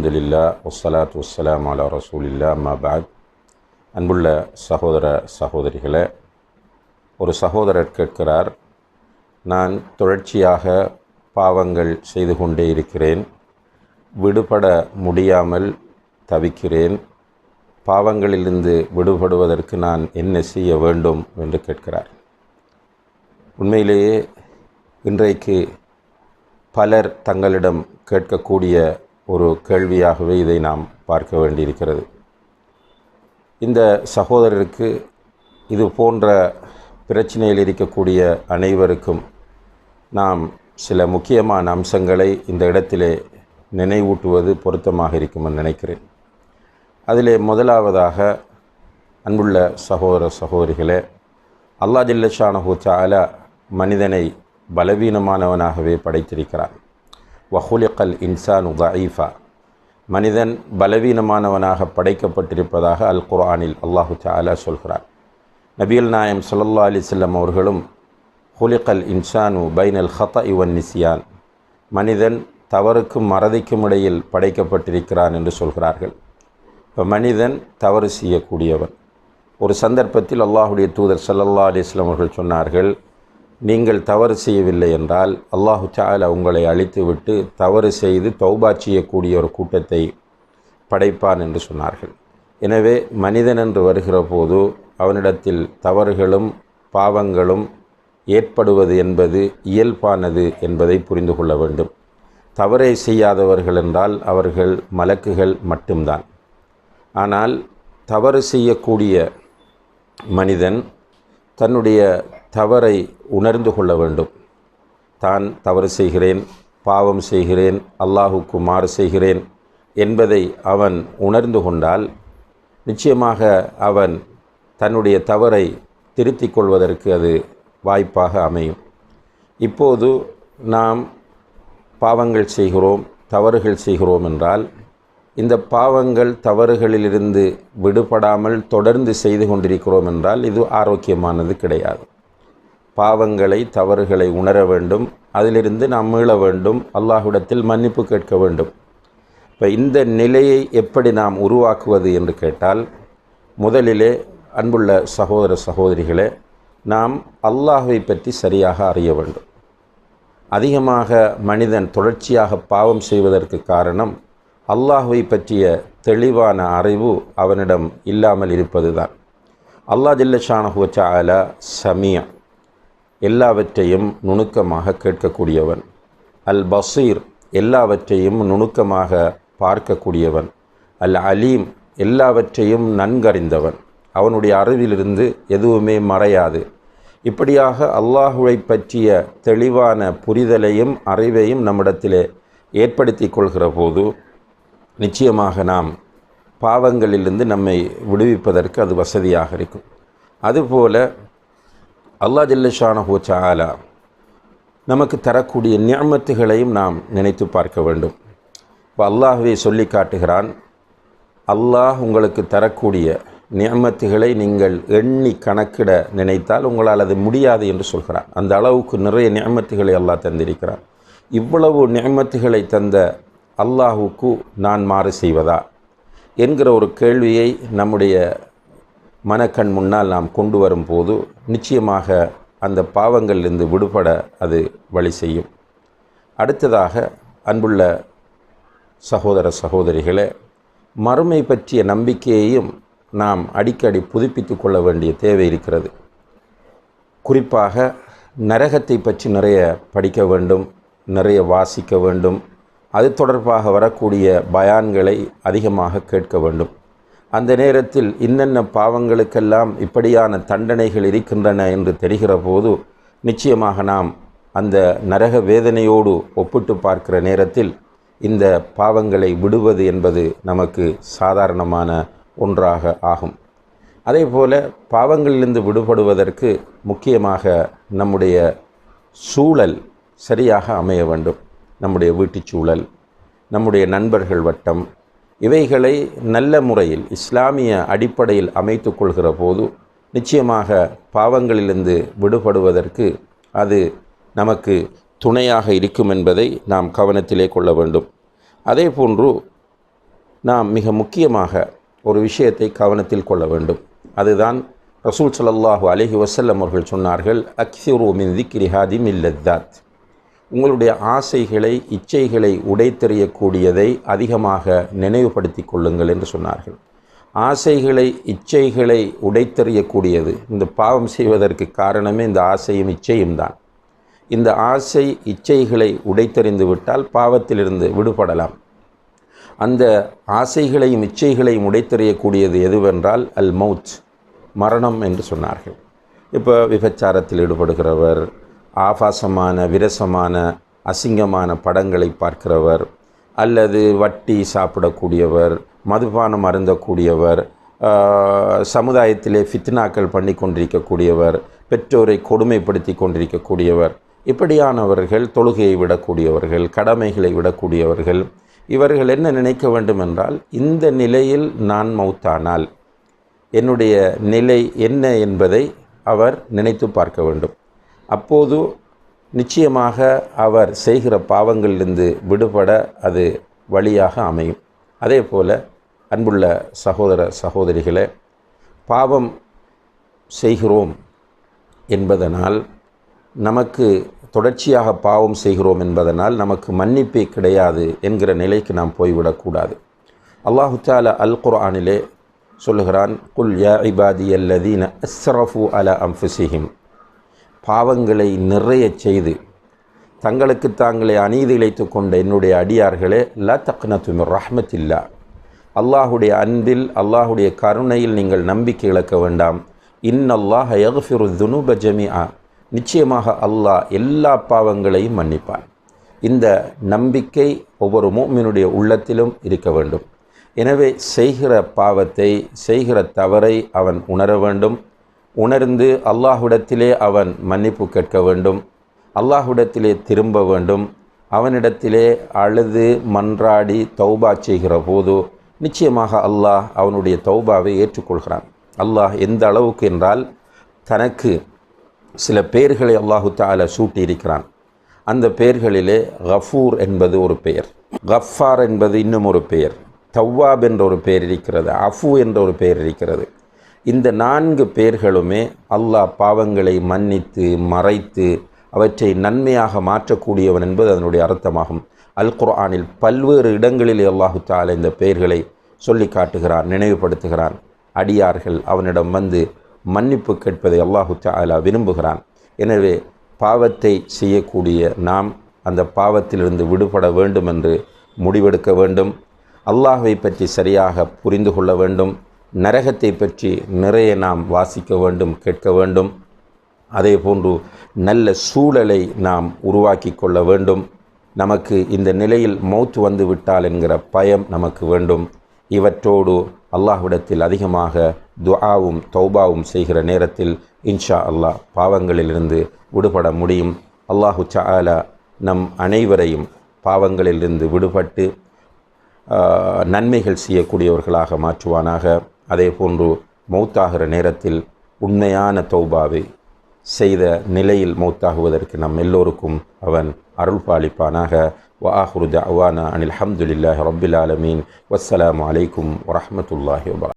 அலமதுல்லா ஒசலாத் வஸ்ஸலாம் அலா ரசூலில்லா அம்மா பாத் அன்புள்ள சகோதர சகோதரிகளே ஒரு சகோதரர் கேட்கிறார் நான் தொடர்ச்சியாக பாவங்கள் செய்து கொண்டே இருக்கிறேன் விடுபட முடியாமல் தவிக்கிறேன் பாவங்களிலிருந்து விடுபடுவதற்கு நான் என்ன செய்ய வேண்டும்? என்று கேட்கிறார். உண்மையிலேயே இன்றைக்கு பலர் தங்களிடம் கேட்கக்கூடிய ஒரு கேள்வியாகவே இதை நாம் பார்க்க வேண்டியிருக்கிறது. இந்த சகோதரருக்கு இது போன்ற பிரச்சனையில் இருக்கக்கூடிய அனைவருக்கும் நாம் சில முக்கியமான அம்சங்களை இந்த இடத்திலே நினைவூட்டுவது பொருத்தமாக இருக்குமென்னு நினைக்கிறேன். அதிலே முதலாவதாக அன்புள்ள சகோதர சகோதரிகளே அல்லா ஜில்லஷானஹூ சாலா மனிதனை பலவீனமானவனாகவே படைத்திருக்கிறான். வஹுலிகல் இன்சானு உதஈஃபா மனிதன் பலவீனமானவனாக படைக்கப்பட்டிருப்பதாக அல் குர்ஆனில் அல்லாஹு சாலா சொல்கிறார் நபியல் நாயம் சொல்லல்லா அலிசல்லம் அவர்களும் ஹுலிகல் இன்சானு பைனல் ஹதா இவன் நிசியான் மனிதன் தவறுக்கும் மறதிக்கும் இடையில் படைக்கப்பட்டிருக்கிறான் என்று சொல்கிறார்கள். இப்போ மனிதன் தவறு செய்யக்கூடியவன். ஒரு சந்தர்ப்பத்தில் அல்லாஹுடைய தூதர் சல்லல்லா அலிஸ்லாம் அவர்கள் சொன்னார்கள் நீங்கள் தவறு செய்யவில்லை என்றால் அல்லாஹு சாலா உங்களை அழித்துவிட்டு தவறு செய்து தௌபா செய்யக்கூடிய ஒரு கூட்டத்தை படைப்பான் என்று சொன்னார்கள். எனவே மனிதன் என்று வருகிற போது அவனிடத்தில் தவறுகளும் பாவங்களும் ஏற்படுவது என்பது இயல்பானது என்பதை புரிந்து கொள்ள வேண்டும். தவறை செய்யாதவர்கள் என்றால் அவர்கள் மலக்குகள் மட்டும்தான். ஆனால் தவறு செய்யக்கூடிய மனிதன் தன்னுடைய தவறை உணர்ந்து கொள்ள வேண்டும். தான் தவறு செய்கிறேன் பாவம் செய்கிறேன் அல்லாஹுக்கு மாறு செய்கிறேன் என்பதை அவன் உணர்ந்து கொண்டால் நிச்சயமாக அவன் தன்னுடைய தவறை திருத்திக் கொள்வதற்கு அது வாய்ப்பாக அமையும். இப்போது நாம் பாவங்கள் செய்கிறோம் தவறுகள் செய்கிறோம் என்றால் இந்த பாவங்கள் தவறுகளிலிருந்து விடுபடாமல் தொடர்ந்து செய்து கொண்டிருக்கிறோம் என்றால் இது ஆரோக்கியமானது கிடையாது. பாவங்களை தவறுகளை உணர வேண்டும். அதிலிருந்து நாம் மீள வேண்டும். அல்லாஹ்விடத்தில் மன்னிப்பு கேட்க வேண்டும். இப்போ இந்த நிலையை எப்படி நாம் உருவாக்குவது என்று கேட்டால் முதலிலே அன்புள்ள சகோதர சகோதரிகளே நாம் அல்லாஹை பற்றி சரியாக அறிய வேண்டும். அதிகமாக மனிதன் தொடர்ச்சியாக பாவம் செய்வதற்கு காரணம் அல்லாஹுவை பற்றிய தெளிவான அறிவு அவனிடம் இல்லாமல் இருப்பதுதான். அல்லா ஜில்லஷானஹுவச்சா சாலா சமியா. எல்லாவற்றையும் நுணுக்கமாக கேட்கக்கூடியவன். அல் பசீர் எல்லாவற்றையும் நுணுக்கமாக பார்க்கக்கூடியவன். அல் அலீம் எல்லாவற்றையும் நன்கறிந்தவன். அவனுடைய அறிவிலிருந்து எதுவுமே மறையாது. இப்படியாக அல்லாஹுவை பற்றிய தெளிவான புரிதலையும் அறிவையும் நம்மிடத்திலே ஏற்படுத்தி கொள்கிற போது நிச்சயமாக நாம் பாவங்களிலிருந்து நம்மை விடுவிப்பதற்கு அது வசதியாக இருக்கும். அதுபோல அல்லா ஜில்லஷானஹூ ஆலா நமக்கு தரக்கூடிய நியமத்துகளையும் நாம் நினைத்து பார்க்க வேண்டும். இப்போ அல்லாஹுவை சொல்லி காட்டுகிறான் அல்லாஹ் உங்களுக்கு தரக்கூடிய நியமத்துகளை நீங்கள் எண்ணி கணக்கிட நினைத்தால் உங்களால் அது முடியாது என்று சொல்கிறான். அந்த அளவுக்கு நிறைய நியமத்துகளை அல்லாஹ் தந்திருக்கிறான். இவ்வளவு நியமத்துகளை தந்த அல்லாஹுக்கு நான் மாறு செய்வதா? என்கிற ஒரு கேள்வியை நம்முடைய மனக்கண் முன்னால் நாம் கொண்டு வரும்போது நிச்சயமாக அந்த பாவங்களிலிருந்து விடுபட அது வழி செய்யும். அடுத்ததாக அன்புள்ள சகோதர சகோதரிகளே மறுமை பற்றிய நம்பிக்கையையும் நாம் அடிக்கடி புதுப்பித்து கொள்ள வேண்டிய தேவை இருக்கிறது. குறிப்பாக நரகத்தை பற்றி நிறைய படிக்க வேண்டும் நிறைய வாசிக்க வேண்டும் அது தொடர்பாக வரக்கூடிய பயான்களை அதிகமாக கேட்க வேண்டும். அந்த நேரத்தில் இன்னென்ன பாவங்களுக்கெல்லாம் இப்படியான தண்டனைகள் இருக்கின்றன என்று தெரிகிற போது நிச்சயமாக நாம் அந்த நரக வேதனையோடு ஒப்பிட்டு பார்க்கிற நேரத்தில் இந்த பாவங்களை விடுவது என்பது நமக்கு சாதாரணமான ஒன்றாக ஆகும். அதே போல பாவங்களிலிருந்து விடுபடுவதற்கு முக்கியமாக நம்முடைய சூழல் சரியாக அமைய வேண்டும். நம்முடைய வீட்டுச் சூழல் நம்முடைய நண்பர்கள் வட்டம் இவைகளை நல்ல முறையில் இஸ்லாமிய அடிப்படையில் அமைத்து கொள்கிற போது நிச்சயமாக பாவங்களிலிருந்து விடுபடுவதற்கு அது நமக்கு துணையாக இருக்கும் என்பதை நாம் கவனத்திலே கொள்ள வேண்டும். அதே போன்று நாம் மிக முக்கியமாக ஒரு விஷயத்தை கவனத்தில் கொள்ள வேண்டும். அதுதான் ரசூல் சல்லாஹூ அலஹி வசல்லம் அவர்கள் சொன்னார்கள் அக்ஸிரு மின் திக்ரிஹாதி மில்லத்தாத் உங்களுடைய ஆசைகளை இச்சைகளை உடைத்தெறியக்கூடியதை அதிகமாக நினைவுபடுத்தி கொள்ளுங்கள் என்று சொன்னார்கள். ஆசைகளை இச்சைகளை உடைத்தெறியக்கூடியது. இந்த பாவம் செய்வதற்கு காரணமே இந்த ஆசையும் இச்சையும் தான். இந்த ஆசை இச்சைகளை உடைத்தெறிந்து விட்டால் பாவத்திலிருந்து விடுபடலாம். அந்த ஆசைகளையும் இச்சைகளையும் உடைத்தெறியக்கூடியது எதுவென்றால் அல் மவுத் மரணம் என்று சொன்னார்கள். இப்போ விபச்சாரத்தில் ஈடுபடுகிறவர் ஆபாசமான விரசமான அசிங்கமான படங்களை பார்க்கிறவர் அல்லது வட்டி சாப்பிடக்கூடியவர் மதுபானம் அருந்தக்கூடியவர் சமுதாயத்திலே ஃபித்னாக்கள் பண்ணி கொண்டிருக்கக்கூடியவர் பெற்றோரை கொடுமைப்படுத்தி கொண்டிருக்கக்கூடியவர் இப்படியானவர்கள் தொழுகையை விடக்கூடியவர்கள் கடமைகளை விடக்கூடியவர்கள் இவர்கள் என்ன நினைக்க வேண்டும் என்றால் இந்த நிலையில் நான் மௌத்தானால் என்னுடைய நிலை என்ன என்பதை அவர் நினைத்து பார்க்க வேண்டும். அப்போது நிச்சயமாக அவர் செய்கிற பாவங்களிலிருந்து விடுபட அது வழியாக அமையும். அதே போல் அன்புள்ள சகோதர சகோதரிகளே பாவம் செய்கிறோம் என்பதனால் நமக்கு தொடர்ச்சியாக பாவம் செய்கிறோம் என்பதனால் நமக்கு மன்னிப்பே கிடையாது என்கிற நிலைக்கு நாம் போய்விடக்கூடாது. அல்லாஹு தால அல் குர்ஆனிலே சொல்லுகிறான் குல் யா இபாதி அல்லதீன அஸ்ரஃபு அல அம்ஃபுசிஹிம் பாவங்களை நிறைய செய்து தங்களுக்கு தாங்களே அநீதி இழைத்து கொண்ட என்னுடைய அடியார்களே லா தக்னத்துமிர் ரஹ்மத்தில்லா. அல்லாஹுடைய அன்பில் அல்லாஹுடைய கருணையில் நீங்கள் நம்பிக்கை இழக்க வேண்டாம். இன்னல்லாஹ் யக்ஃபிரு துனுப ஜமிஆ. நிச்சயமாக அல்லாஹ் எல்லா பாவங்களையும் மன்னிப்பான். இந்த நம்பிக்கை ஒவ்வொரு மூமினுடைய உள்ளத்திலும் இருக்க வேண்டும். எனவே செய்கிற பாவத்தை செய்கிற தவறை அவன் உணர வேண்டும். உணர்ந்து அல்லாஹ்விடத்திலே அவன் மன்னிப்பு கேட்க வேண்டும். அல்லாஹுடத்திலே திரும்ப வேண்டும். அவனிடத்திலே அழுது மன்றாடி தௌபா செய்கிற போது நிச்சயமாக அல்லாஹ் அவனுடைய தௌபாவை ஏற்றுக்கொள்கிறான். அல்லாஹ் எந்த அளவுக்கு என்றால் தனக்கு சில பெயர்களை அல்லாஹு தால சூட்டியிருக்கிறான். அந்த பெயர்களிலே கஃபூர் என்பது ஒரு பெயர். கஃபார் என்பது இன்னும் ஒரு பெயர். தவ்வாப் என்ற ஒரு பெயர் இருக்கிறது. அஃபு என்ற ஒரு பெயர் இருக்கிறது. இந்த நான்கு பேர்களுமே அல்லாஹ் பாவங்களை மன்னித்து மறைத்து அவற்றை நன்மையாக மாற்றக்கூடியவன் என்பது அதனுடைய அர்த்தமாகும். அல் குர்ஆனில் பல்வேறு இடங்களில் அல்லாஹு தாலா இந்த பெயர்களை சொல்லி காட்டுகிறான் நினைவுபடுத்துகிறான். அடியார்கள் அவனிடம் வந்து மன்னிப்பு கேட்பதை அல்லாஹு தாலா விரும்புகிறான். எனவே பாவத்தை செய்யக்கூடிய நாம் அந்த பாவத்திலிருந்து விடுபட வேண்டும் என்று முடிவெடுக்க வேண்டும். அல்லாஹ்வை பற்றி சரியாக புரிந்து கொள்ள வேண்டும். நரகத்தை பற்றி நிறைய நாம் வாசிக்க வேண்டும் கேட்க வேண்டும். அதே போன்று நல்ல சூழலை நாம் உருவாக்கி கொள்ள வேண்டும். நமக்கு இந்த நிலையில் மௌத்து வந்து விட்டால் என்கிற பயம் நமக்கு வேண்டும். இவற்றோடு அல்லாஹ்விடத்தில் அதிகமாக துஆவும் தௌபாவும் செய்கிற நேரத்தில் இன்ஷா அல்லாஹ் பாவங்களிலிருந்து விடுபட முடியும். அல்லாஹு சாலா நம் அனைவரையும் பாவங்களிலிருந்து விடுபட்டு நன்மைகள் செய்யக்கூடியவர்களாக மாற்றுவானாக. அதே போன்று மௌத்தாகிற நேரத்தில் உண்மையான தௌபாவை செய்த நிலையில் மௌத்தாகுவதற்கு நம் எல்லோருக்கும் அவன் அருள் பாலிப்பானாக வாஹுரு அவானா அனில் ஹம்துலில்லாஹ் ரபில் ஆலமீன். வஸ்ஸலாம் அலைக்கும் வரமத்துல்லாஹி வபரா